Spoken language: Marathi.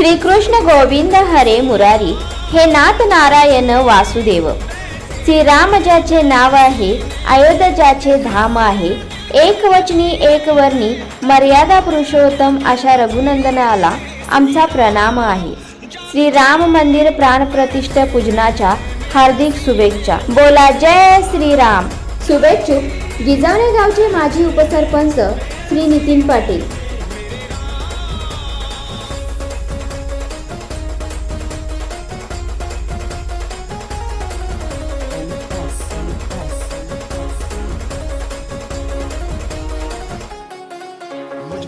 श्रीकृष्ण गोविंद हरे मुरारी हे नाथ नारायण वासुदेव. श्रीराम ज्याचे नाव आहे अयोध्या ज्याचे धाम आहे एक वचनी एक वर्णी मर्यादा पुरुषोत्तम अशा रघुनंदनाला आमचा प्रणाम आहे. श्री राम मंदिर प्राणप्रतिष्ठा पूजनाच्या हार्दिक शुभेच्छा. बोला जय श्रीराम. शुभेच्छुक. गिजाणे गावचे माजी उपसरपंच श्री नितीन पाटील.